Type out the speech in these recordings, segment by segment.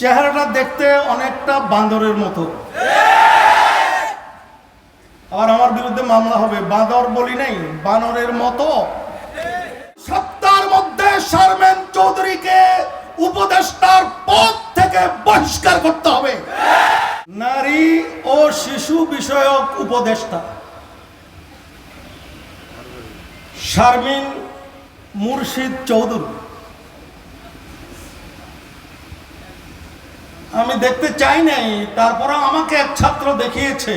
চেহারাটা দেখতে অনেকটা বান্দরের মতো। আবার আমার বিরুদ্ধে মামলা হবে, বাঁদর বলি নাই, বানরের মতো। সপ্তাহের মধ্যে শারমেন চৌধুরীকে উপদেষ্টার পদ থেকে বহিষ্কার করতে হবে। নারী ও শিশু বিষয়ক উপদেষ্টা। শারমিন মুর্শিদ চৌধুরী। দেখতে চাই নাই তারপরে আমাকে এক ছাত্র দেখিয়েছে,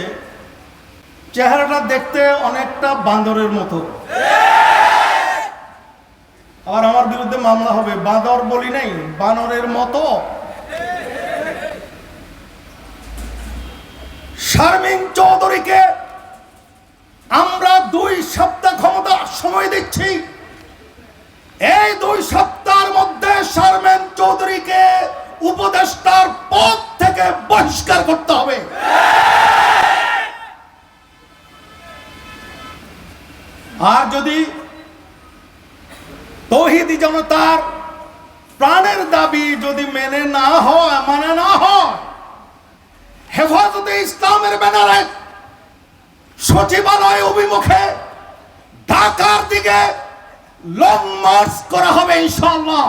চেহারাটা দেখতে অনেকটা বান্দরের মতো। আবার আমার বিরুদ্ধে মামলা হবে, বাঁদর বলি নাই, বানরের মতো। শারমিন চৌধুরীকে আমরা দুই সপ্তাহ ক্ষমতা সময় দিচ্ছি। এই দুই সপ্তাহের মধ্যে শারমিন চৌধুরীকে উপদেষ্টার পদ থেকে বহিষ্কার করতে হবে। আর যদি তৌহিদি জনতার প্রাণের দাবি যদি মেনে না হয় মানে না হয়, হেফাজতে ইসলামের ব্যানারে সচিবালয় অভিমুখে ঢাকার দিকে লং মার্চ করা হবে ইনশাল্লাহ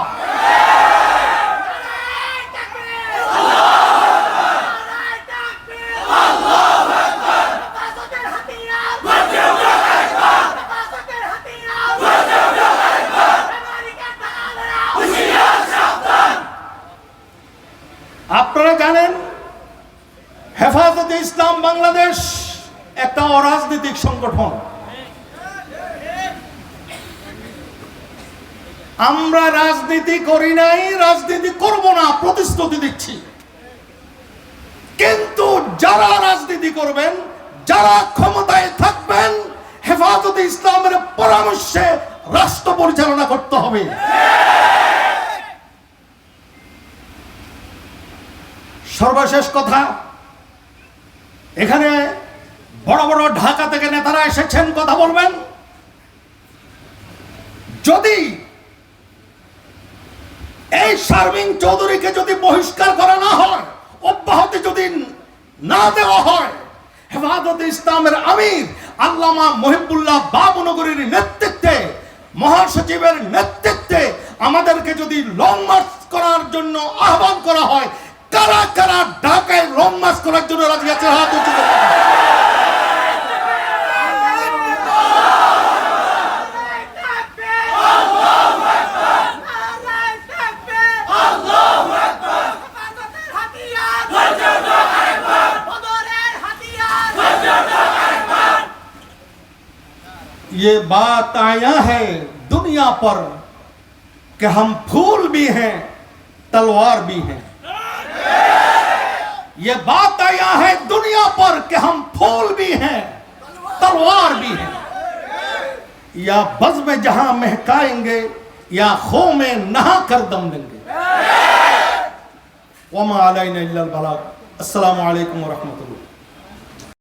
হেফাজতে ইসলাম বাংলাদেশ একটা অরাজনৈতিক সংগঠন। আমরা রাজনীতি করি নাই, রাজনীতি করব না, প্রতিশ্রুতি দিচ্ছি। কিন্তু যারা রাজনীতি করবেন, যারা ক্ষমতায় থাকবেন, হেফাজতে ইসলামের পরামর্শে রাষ্ট্র পরিচালনা করতে হবে। সর্বশেষ কথা এখানে বড় বড় ঢাকা থেকে নেতারা এসেছেন, কথা বলবেন। যদি এই শারমিন চৌধুরীকে যদি বহিষ্কার করা না হয়, অব্যাহতি যদি না দেওয়া হয়, হেফাজত ইসলামের আমির আল্লামা মহিবুল্লাহ বাবনগরীর নেতৃত্বে, মহাসচিবের নেতৃত্বে আমাদেরকে যদি লং মার্চ করার জন্য আহ্বান করা হয়, কারা কারা ঢাকায় লং মার্চ করার জন্য রাজি আছে হাত উঁচু করতে হবে। ये बात आया है दुनिया पर कि हम फूल भी हैं तलवार भी हैं ये बात आया है दुनिया पर कि हम फूल भी हैं तलवार भी हैं। या बज में जहाँ महकाएँगे या खो में नहा कर दम देंगे। वमा अलैना इल्लल बलाग। अस्सलाम वालेकुम व रहमतुल्लाह